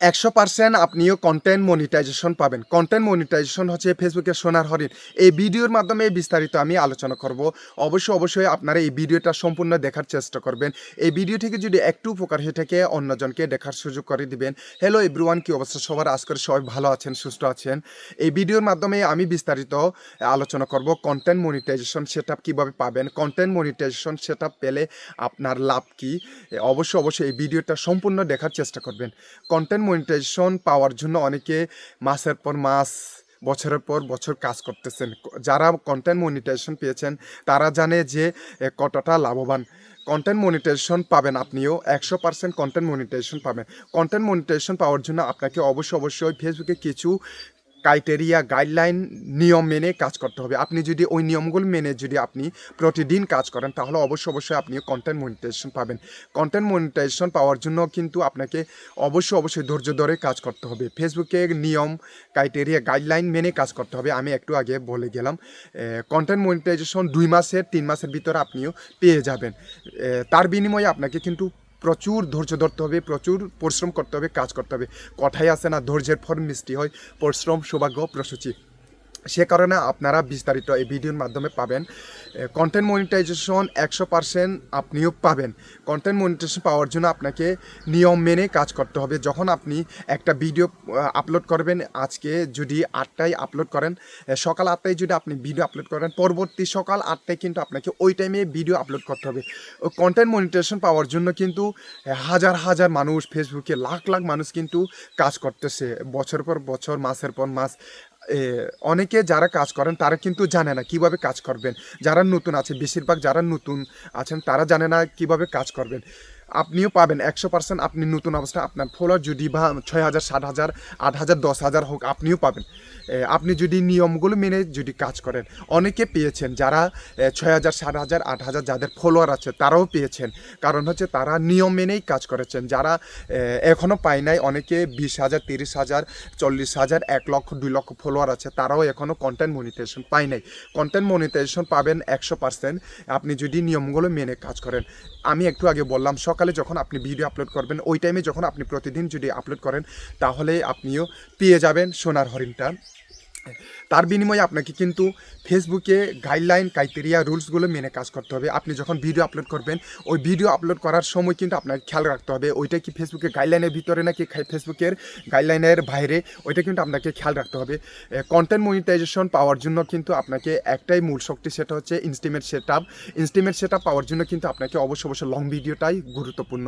একশো পার্সেন্ট আপনিও content monetization পাবেন। কন্টেন্ট মনিটাইজেশন হচ্ছে ফেসবুকের সোনার হরিণ। এই ভিডিওর মাধ্যমে বিস্তারিত আমি আলোচনা করব। অবশ্যই অবশ্যই আপনারা এই ভিডিওটা সম্পূর্ণ দেখার চেষ্টা করবেন। এই ভিডিও থেকে যদি একটু উপকার হয়ে থাকে, অন্যজনকে দেখার সুযোগ করে দিবেন। হ্যালো এভরিওয়ান কি অবস্থা সবার? আজকের সবাই ভালো আছেন, সুস্থ আছেন? এই ভিডিওর মাধ্যমে আমি বিস্তারিত আলোচনা করব কন্টেন্ট মনিটাইজেশন সেট কীভাবে পাবেন। কন্টেন্ট মনিটাইজেশন সেট পেলে আপনার লাভ কী? অবশ্যই অবশ্যই এই ভিডিওটা সম্পূর্ণ দেখার চেষ্টা করবেন। কন্টেন্ট মনিটাইজেশন পাওয়ার জন্য অনেকে মাসের পর মাস, বছরের পর বছর কাজ করতেছেন। যারা কন্টেন্ট মনিটাইজেশন পেয়েছেন, তারা জানে যে কতটা লাভবান। কন্টেন্ট মনিটাইজেশন পাবেন আপনিও, একশো পার্সেন্ট কন্টেন্ট মনিটাইজেশন পাবেন। কন্টেন্ট মনিটাইজেশন পাওয়ার জন্য আপনাকে অবশ্যই অবশ্যই ফেসবুকে কিছু ক্রাইটেরিয়া গাইডলাইন নিয়ম মেনে কাজ করতে হবে। আপনি যদি ওই নিয়মগুলো মেনে যদি আপনি প্রতিদিন কাজ করেন, তাহলে অবশ্যই অবশ্যই আপনি কন্টেন্ট মনিটাইজেশন পাবেন। কন্টেন্ট মনিটাইজেশন পাওয়ার জন্য কিন্তু আপনাকে অবশ্যই অবশ্যই ধৈর্য ধরে কাজ করতে হবে। ফেসবুকে নিয়ম ক্রাইটেরিয়া গাইডলাইন মেনে কাজ করতে হবে। আমি একটু আগে বলে গেলাম কন্টেন্ট মনিটাইজেশন দুই মাসের, তিন মাসের ভিতরে আপনিও পেয়ে যাবেন। তার বিনিময়ে আপনাকে কিন্তু প্রচুর ধৈর্য ধরতে হবে, প্রচুর পরিশ্রম করতে হবে, কাজ করতে হবে। কথাই আছে না, ধৈর্যের ফল মিষ্টি হয়। পরিশ্রম, সৌভাগ্য প্রসূচি সে কারণে আপনারা বিস্তারিত এই ভিডিওর মাধ্যমে পাবেন। কন্টেন্ট মনিটাইজেশন একশো পার্সেন্ট আপনিও পাবেন। কন্টেন্ট মনিটাইজেশন পাওয়ার জন্য আপনাকে নিয়ম মেনে কাজ করতে হবে। যখন আপনি একটা ভিডিও আপলোড করবেন, আজকে যদি আটটায় আপলোড করেন সকাল আটটায় যদি আপনি ভিডিও আপলোড করেন, পরবর্তী সকাল আটটায় কিন্তু আপনাকে ওই টাইমে ভিডিও আপলোড করতে হবে। কন্টেন্ট মনিটাইজেশন পাওয়ার জন্য কিন্তু হাজার হাজার মানুষ ফেসবুকে লাখ লাখ মানুষ কিন্তু কাজ করতেছে। বছর পর বছর, মাসের পর মাস অনেকে যারা কাজ করেন তারা কিন্তু জানে না কীভাবে কাজ করবেন। যারা নতুন আছে, বেশিরভাগ যারা নতুন আছেন তারা জানে না কীভাবে কাজ করবেন। আপনিও পাবেন একশো পার্সেন্ট আপনি নতুন অবস্থা আপনার ফলোয়ার যদি বা ছয় হাজার, সাত হাজার, আট হাজার, দশ হাজার হোক, আপনিও পাবেন। আপনি যদি নিয়মগুলো মেনে যদি কাজ করেন, অনেকে পেয়েছেন যারা ছয় হাজার, সাত হাজার, আট হাজার যাদের ফলোয়ার আছে তারাও পেয়েছেন। কারণ হচ্ছে তারা নিয়ম মেনেই কাজ করেছেন। যারা এখনও পায় নাই, অনেকে বিশ হাজার, তিরিশ হাজার, চল্লিশ হাজার, এক লক্ষ, দুই লক্ষ ফলোয়ার আছে, তারাও এখনও কন্টেন্ট মনিটাইজেশন পায় নাই। কন্টেন্ট মনিটাইজেশন পাবেন একশো পার্সেন্ট আপনি যদি নিয়মগুলো মেনে কাজ করেন, আমি একটু আগে বললাম সকালে যখন আপনি ভিডিও আপলোড করবেন, ওই টাইমে যখন আপনি প্রতিদিন যদি আপলোড করেন, তাহলে আপনিও পেয়ে যাবেন সোনার হরিণটা। তার বিনিময়ে আপনাকে কিন্তু ফেসবুকে গাইডলাইন ক্রাইটেরিয়া রুলসগুলো মেনে কাজ করতে হবে। আপনি যখন ভিডিও আপলোড করবেন, ওই ভিডিও আপলোড করার সময় কিন্তু আপনাকে খেয়াল রাখতে হবে। ওইটা কি ফেসবুকের গাইডলাইনের ভিতরে নাকি ফেসবুকের গাইডলাইনের বাইরে? ওইটা কিন্তু আপনাকে খেয়াল রাখতে হবে। কন্টেন্ট মনিটাইজেশন পাওয়ার জন্য কিন্তু আপনাকে একটাই মূল শক্তি সেটা হচ্ছে instream set up instream set up পাওয়ার জন্য কিন্তু আপনাকে অবশ্যই অবশ্যই লং ভিডিওটাই গুরুত্বপূর্ণ।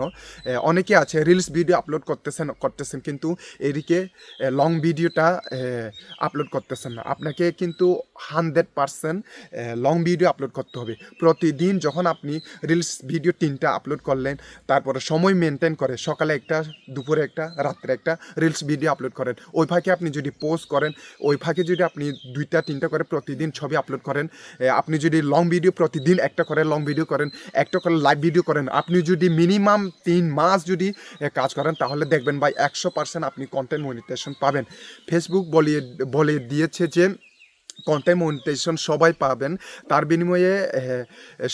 অনেকে আছে রিলস ভিডিও আপলোড করতেছেন করতেছেন কিন্তু এদিকে লং ভিডিওটা আপলোড করতেছেন না। আপনাকে কিন্তু hundred percent long video upload করতে হবে। প্রতিদিন যখন আপনি রিলস ভিডিও তিনটা আপলোড করলেন, তারপরে সময় মেনটেন করে, সকালে একটা, দুপুরে একটা, রাত্রে একটা রিলস ভিডিও আপলোড করেন। ওই ফাঁকে আপনি যদি পোস্ট করেন, ওই ফাঁকে যদি আপনি দুইটা, তিনটা করে প্রতিদিন ছবি আপলোড করেন আপনি যদি লং ভিডিও প্রতিদিন একটা করে লং ভিডিও করেন, একটা করে লাইভ ভিডিও করেন, আপনি যদি মিনিমাম তিন মাস যদি কাজ করেন, তাহলে দেখবেন ভাই একশো পার্সেন্ট আপনি কন্টেন্ট মনিটেশন পাবেন। ফেসবুক বলিয়ে, বলে দিয়েছে যে কন্টেন্ট মনিটাইজেশন সবাই পাবেন। তার বিনিময়ে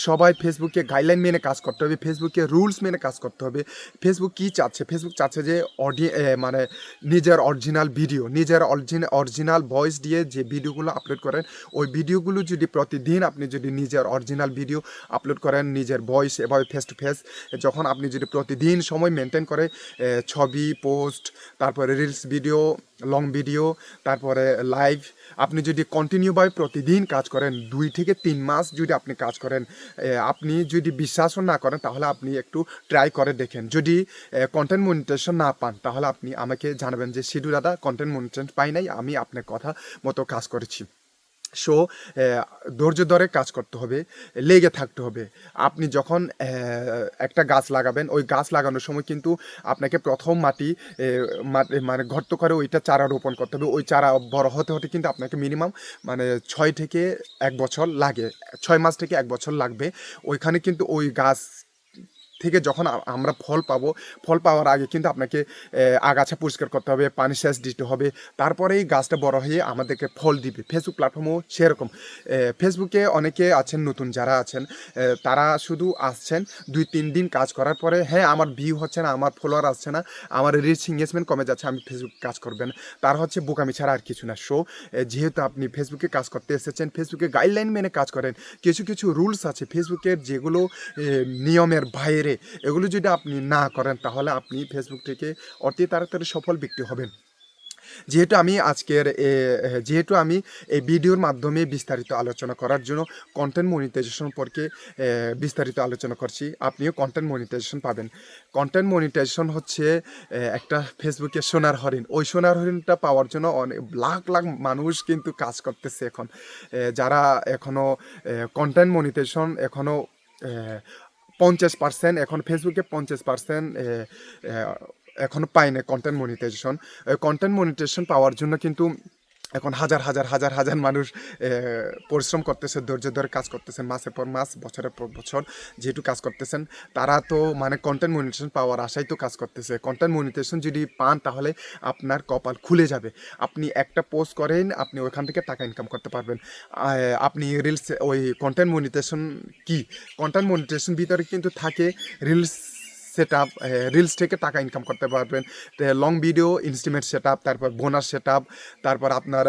সবাই ফেসবুকে গাইডলাইন মেনে কাজ করতে হবে ফেসবুকে রুলস মেনে কাজ করতে হবে। ফেসবুক কী চাচ্ছে? ফেসবুক চাচ্ছে যে অডি মানে নিজের অরিজিনাল ভিডিও নিজের অরিজিনাল অরিজিনাল ভয়েস দিয়ে যে ভিডিওগুলো আপলোড করেন, ওই ভিডিওগুলো যদি প্রতিদিন আপনি যদি নিজের অরিজিনাল ভিডিও আপলোড করেন, নিজের ভয়েস এভাবে ফেস টু ফেস যখন আপনি যদি প্রতিদিন সময় মেনটেন করে ছবি পোস্ট তারপরে রিলস ভিডিও লং ভিডিও তারপরে লাইভ আপনি যদি কন্টিনিউভাবে প্রতিদিন কাজ করেন, দুই থেকে তিন মাস যদি আপনি কাজ করেন আপনি যদি বিশ্বাসও না করেন, তাহলে আপনি একটু ট্রাই করে দেখেন। যদি কন্টেন্ট মনিটেশন না পান, তাহলে আপনি আমাকে জানাবেন যে সিডু দাদা কন্টেন্ট মনিটেশন পাই নাই, আমি আপনার কথা মতো কাজ করেছি। সো ধৈর্য ধরে কাজ করতে হবে, লেগে থাকতে হবে। আপনি যখন একটা গাছ লাগাবেন, ওই গাছ লাগানোর সময় কিন্তু আপনাকে প্রথম মাটি মানে গর্ত করে ওইটা চারা রোপণ করতে হবে। ওই চারা বড় হতে হতে কিন্তু আপনাকে মিনিমাম মানে ছয় থেকে এক বছর লাগে, ছয় মাস থেকে এক বছর লাগবে। ওইখানে কিন্তু ওই গাছ থেকে যখন আমরা ফল পাবো, ফল পাওয়ার আগে কিন্তু আপনাকে আগাছা পরিষ্কার করতে হবে, পানি সেচ দিতে হবে। তারপরেই গাছটা বড় হয়ে আমাদেরকে ফল দিবে। ফেসবুক প্ল্যাটফর্মও সেরকম। ফেসবুকে অনেকে আছেন, নতুন যারা আছেন তারা শুধু আসছেন দুই, তিন দিন কাজ করার পরে হ্যাঁ আমার ভিউ হচ্ছে না, আমার ফলোয়ার আসছে না, আমার রিচ এঙ্গেজমেন্ট কমে যাচ্ছে, আমি ফেসবুক কাজ করবেন। তার হচ্ছে বোকামি ছাড়া আর কিছু না। শো যেহেতু আপনি ফেসবুকে কাজ করতে এসেছেন ফেসবুকে গাইডলাইন মেনে কাজ করেন, কিছু কিছু রুলস আছে। ফেসবুকের যেগুলো নিয়মের বাইরে এগুলো যদি আপনি না করেন, তাহলে আপনি ফেসবুক থেকে অতি তাড়াতাড়ি সফল ব্যক্তি হবেন। যেহেতু আমি আজকের যেহেতু আমি এই ভিডিওর মাধ্যমে বিস্তারিত আলোচনা করার জন্য কন্টেন্ট মনিটাইজেশন সম্পর্কে বিস্তারিত আলোচনা করছি, আপনিও কন্টেন্ট মনিটাইজেশন পাবেন। কন্টেন্ট মনিটাইজেশন হচ্ছে একটা ফেসবুকে সোনার হরিণ। ওই সোনার হরিণটা পাওয়ার জন্য অনেক, লাখ লাখ মানুষ কিন্তু কাজ করতেছে এখন। যারা এখনও কন্টেন্ট মনিটাইজেশন এখনও পঞ্চাশ পার্সেন্ট, এখন ফেসবুকে পঞ্চাশ পার্সেন্ট এখনও পায় না কন্টেন্ট মনিটাইজেশন কন্টেন্ট মনিটাইজেশন পাওয়ার জন্য কিন্তু এখন হাজার হাজার হাজার হাজার মানুষ পরিশ্রম করতেছে, ধৈর্য ধরে কাজ করতেছেন মাসের পর মাস, বছরের পর বছর যেহেতু কাজ করতেছেন। তারা তো মানে কন্টেন্ট মনিটেশন পাওয়ার আশাই তো কাজ করতেছে। কন্টেন্ট মনিটেশন যদি পান তাহলে আপনার কপাল খুলে যাবে। আপনি একটা পোস্ট করেন, আপনি ওইখান থেকে টাকা ইনকাম করতে পারবেন। আপনি রিলস ওই কন্টেন্ট মনিটেশন কি? কন্টেন্ট মনিটেশন ভিতরে কিন্তু থাকে রিলস সেট আপ রিলস থেকে টাকা ইনকাম করতে পারবেন। Long video instream set up তারপর বোনাস সেট আপ তারপর আপনার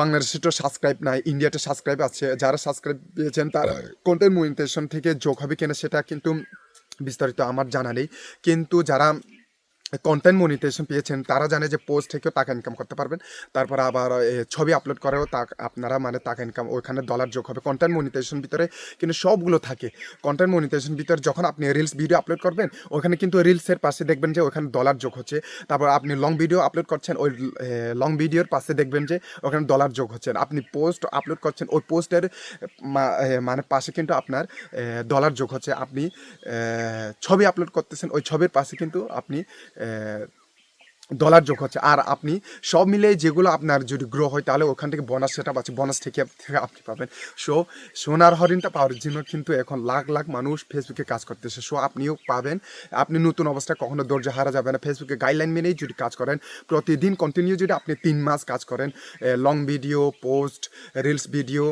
বাংলাদেশে তো সাবস্ক্রাইব নাই ইন্ডিয়াতে সাবস্ক্রাইব আছে। যারা সাবস্ক্রাইব পেয়েছেন তারা কন্টেন্ট মনিটেশন থেকে যোগ হবে কিনা সেটা কিন্তু বিস্তারিত আমার জানা নেই। কিন্তু যারা কন্টেন্ট মনিটেশন পেয়েছেন, তারা জানে যে পোস্ট থেকেও টাকা ইনকাম করতে পারবেন। তারপর আবার ছবি আপলোড করেও তা, আপনারা মানে টাকা ইনকাম ওইখানে ডলার যোগ হবে। কন্টেন্ট মনিটেশন ভিতরে কিন্তু সবগুলো থাকে। কন্টেন্ট মনিটেশন ভিতরে যখন আপনি রিলস ভিডিও আপলোড করবেন, ওখানে কিন্তু রিলসের পাশে দেখবেন যে ওখানে ডলার যোগ হচ্ছে। তারপর আপনি লং ভিডিও আপলোড করছেন, ওই লং ভিডিওর পাশে দেখবেন যে ওখানে ডলার যোগ হচ্ছে। আপনি পোস্ট আপলোড করছেন, ওই পোস্টের মানে পাশে কিন্তু আপনার ডলার যোগ হচ্ছে। আপনি ছবি আপলোড করতেছেন, ওই ছবির পাশে কিন্তু আপনি ডলার যোগ হচ্ছে। আর আপনি সব মিলে যেগুলো আপনার যদি গ্রো হয়, তাহলে ওখান থেকে বোনাস সেটা আছে বোনাস থেকে আপনি পাবেন। সো সোনার হরিণটা পাওয়ার জন্য কিন্তু এখন লাখ লাখ মানুষ ফেসবুকে কাজ করতেছে। সো আপনিও পাবেন। আপনি নতুন অবস্থায় কখনো ধৈর্য হারা যাবে না। ফেসবুকে গাইডলাইন মেনেই যদি কাজ করেন, প্রতিদিন কন্টিনিউ যদি আপনি তিন মাস কাজ করেন long video post reels video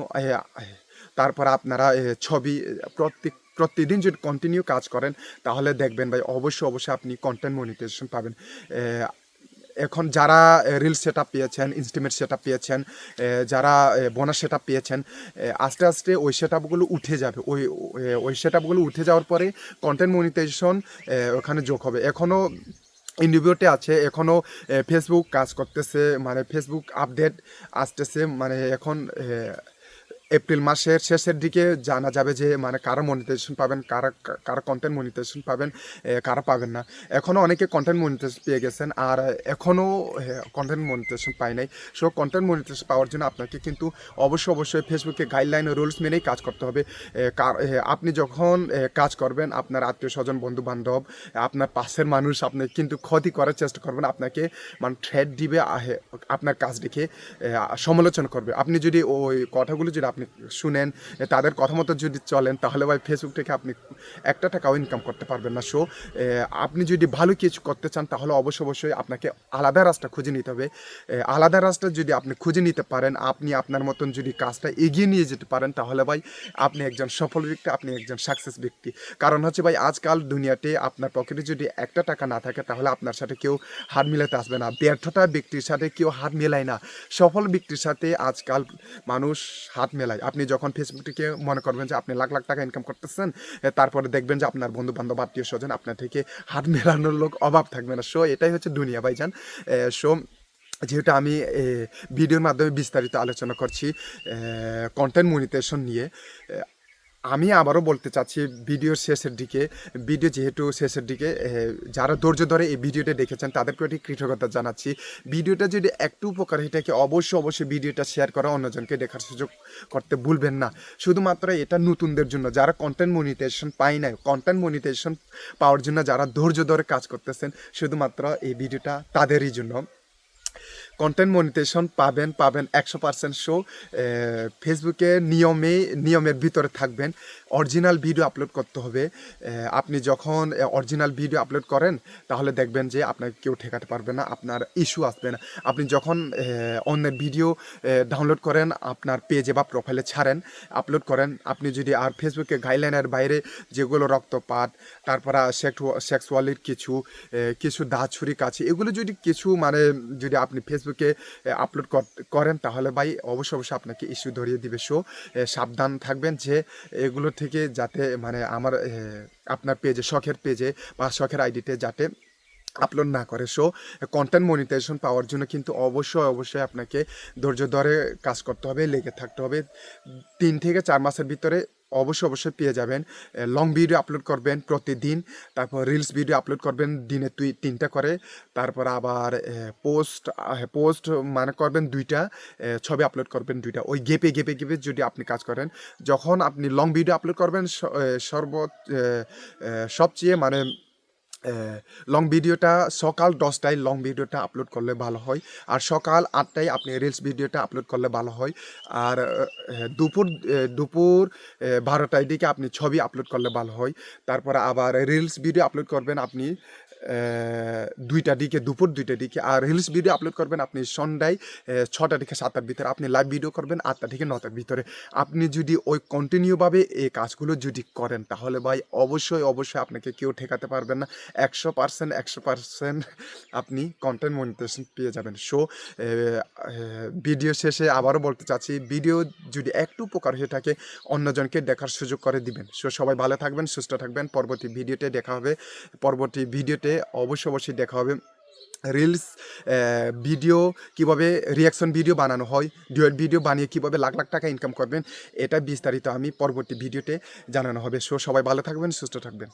তারপর আপনারা ছবি প্রত্যেক, প্রতিদিন যদি কন্টিনিউ কাজ করেন, তাহলে দেখবেন ভাই, অবশ্যই অবশ্যই আপনি কন্টেন্ট মনিটাইজেশন পাবেন। এখন যারা রিল সেট আপ পেয়েছেন ইনস্টিমেট সেট আপ পেয়েছেন যারা বোনাস সেট আপ পেয়েছেন আস্তে আস্তে ওই সেট আপগুলো উঠে যাবে। ওই ওই- সেট আপগুলো উঠে যাওয়ার পরে কন্টেন্ট মনিটাইজেশন ওখানে যোগ হবে। এখনও ইন্ডিভিউতে আছে এখনও ফেসবুক কাজ করতেছে মানে ফেসবুক আপডেট আসতেছে মানে এখন এপ্রিল মাসের শেষের দিকে জানা যাবে যে মানে কারা মনিটাইজেশন পাবেন, কারা কারা কন্টেন্ট মনিটাইজেশন পাবেন কারা পাবেন না। এখনও অনেকে কন্টেন্ট মনিটাইজেশন পেয়ে গেছেন, আর এখনও কন্টেন্ট মনিটাইজেশন পায় নাই। সো কন্টেন্ট মনিটাইজেশন পাওয়ার জন্য আপনাকে কিন্তু অবশ্যই অবশ্যই ফেসবুকে গাইডলাইন রুলস মেনেই কাজ করতে হবে। আপনি যখন কাজ করবেন, আপনার আত্মীয় স্বজন বন্ধু বান্ধব আপনার পাশের মানুষ, আপনি কিন্তু ক্ষতি করার চেষ্টা করবেন, আপনাকে মানে থ্রেড দিবে আপনার কাজ দেখে সমালোচনা করবে। আপনি যদি ওই কথাগুলো যদি আপনি শুনেন, তাদের কথা মতো যদি চলেন, তাহলে ভাই ফেসবুক থেকে আপনি একটা টাকাও ইনকাম করতে পারবেন না। সো আপনি যদি ভালো কিছু করতে চান, তাহলে অবশ্যই অবশ্যই আপনাকে আলাদা রাস্তা খুঁজে নিতে হবে। আলাদা রাস্তা যদি আপনি খুঁজে নিতে পারেন, আপনি আপনার মতন যদি কাজটা এগিয়ে নিয়ে যেতে পারেন, তাহলে ভাই আপনি একজন সফল ব্যক্তি, আপনি একজন সাকসেস ব্যক্তি। কারণ হচ্ছে ভাই, আজকাল দুনিয়াতে আপনার পকেটে যদি একটা টাকা না থাকে, তাহলে আপনার সাথে কেউ হাত মিলাতে আসবে না। ব্যর্থতা ব্যক্তির সাথে কেউ হাত মেলায় না। সফল ব্যক্তির সাথে আজকাল মানুষ হাত মেলায় আপনি যখন ফেসবুকে মনে করবেন যে আপনি লাখ লাখ টাকা ইনকাম করতেছেন তারপরে দেখবেন যে আপনার বন্ধু বান্ধব আত্মীয় স্বজন আপনার থেকে হাত মেলানোর লোক অভাব থাকবে না। সো এটাই হচ্ছে দুনিয়া ভাইজান। সো যেহেতু আমি ভিডিওর মাধ্যমে বিস্তারিত আলোচনা করছি কন্টেন্ট মনিটেশন নিয়ে আমি আবারও বলতে চাচ্ছি ভিডিওর শেষের দিকে, ভিডিও যেহেতু শেষের দিকে যারা ধৈর্য ধরে এই ভিডিওটা দেখেছেন, তাদের প্রতি কৃতজ্ঞতা জানাচ্ছি। ভিডিওটা যদি একটু উপকার থাকে অবশ্যই অবশ্যই ভিডিওটা শেয়ার করা অন্যজনকে দেখার সুযোগ করতে ভুলবেন না। শুধুমাত্র এটা নতুনদের জন্য, যারা কন্টেন্ট মনিটাইজেশন পায় নাই কন্টেন্ট মনিটাইজেশন পাওয়ার জন্য যারা ধৈর্য ধরে কাজ করতেছেন, শুধুমাত্র এই ভিডিওটা তাদেরই জন্য। কন্টেন্ট মনিটাইজেশন পাবেন পাবেন একশো পার্সেন্ট শো ফেসবুকে নিয়মে, নিয়মের ভিতরে থাকবেন। অরিজিনাল ভিডিও আপলোড করতে হবে। আপনি যখন অরিজিনাল ভিডিও আপলোড করেন, তাহলে দেখবেন যে আপনাকে কেউ ঠেকাতে পারবে না, আপনার ইস্যু আসবে না। আপনি যখন অন্যের ভিডিও ডাউনলোড করেন, আপনার পেজে বা প্রোফাইলে ছাড়েন আপলোড করেন, আপনি যদি আর ফেসবুকে গাইডলাইনের বাইরে যেগুলো রক্তপাত, তারপরে সেক্সুয়ালির কিছু কিছু দা ছুরি কাছে, এগুলো যদি কিছু মানে যদি আপনি ফেসবুকে আপলোড করেন, তাহলে ভাই অবশ্যই অবশ্যই আপনাকে ইস্যু ধরিয়ে দিবে। শো সাবধান থাকবেন যে এগুলো থেকে যাতে মানে আমার আপনার পেজে শখের পেজে বা শখের আইডিতে যাতে আপলোড না করে। সো কন্টেন্ট মনিটাইজেশন পাওয়ার জন্য কিন্তু অবশ্যই অবশ্যই আপনাকে ধৈর্য ধরে কাজ করতে হবে, লেগে থাকতে হবে। তিন থেকে চার মাসের ভিতরে অবশ্যই অবশ্যই পেয়ে যাবেন। লং ভিডিও আপলোড করবেন প্রতিদিন, তারপর রিলস ভিডিও আপলোড করবেন দিনে দুই, তিনটা করে, তারপর আবার পোস্ট পোস্ট মানে করবেন দুইটা ছবি আপলোড করবেন দুইটা। ওই গেপে গেপে গেপে যদি আপনি কাজ করেন, যখন আপনি লং ভিডিও আপলোড করবেন সর্ব সবচেয়ে মানে লং ভিডিওটা সকাল দশটায় লং ভিডিওটা আপলোড করলে ভালো হয়। আর সকাল আটটায় আপনি রিলস ভিডিওটা আপলোড করলে ভালো হয়। আর দুপুর দুপুর বারোটায় দিকে আপনি ছবি আপলোড করলে ভালো হয়। তারপরে আবার রিলস ভিডিও আপলোড করবেন আপনি। দুইটা দিকে, দুপুর দুইটা দিকে, আর রিলস ভিডিও আপলোড করবেন আপনি সন্ধ্যায় ছটা থেকে সাতটার ভিতরে। আপনি লাইভ ভিডিও করবেন আটটা থেকে নটার ভিতরে। আপনি যদি ওই কন্টিনিউভাবে এই কাজগুলো যদি করেন, তাহলে ভাই অবশ্যই অবশ্যই আপনাকে কেউ ঠেকাতে পারবেন না। একশো পার্সেন্ট একশো পার্সেন্ট আপনি কন্টেন্ট মনিটেশন পেয়ে যাবেন। সো ভিডিও শেষে আবারও বলতে চাচ্ছি ভিডিও যদি একটু উপকার হয়ে থাকে, অন্যজনকে দেখার সুযোগ করে দিবেন। সো সবাই ভালো থাকবেন, সুস্থ থাকবেন। পরবর্তী ভিডিওতে দেখা হবে। পরবর্তী ভিডিওতে অবশ্যই অবশ্যই দেখা হবে। রিলস ভিডিও কীভাবে রিয়াকশন ভিডিও বানানো হয় ডুয়েট ভিডিও বানিয়ে কীভাবে লাখ লাখ টাকা ইনকাম করবেন, এটা বিস্তারিত আমি পরবর্তী ভিডিওতে জানানো হবে। সো সবাই ভালো থাকবেন, সুস্থ থাকবেন।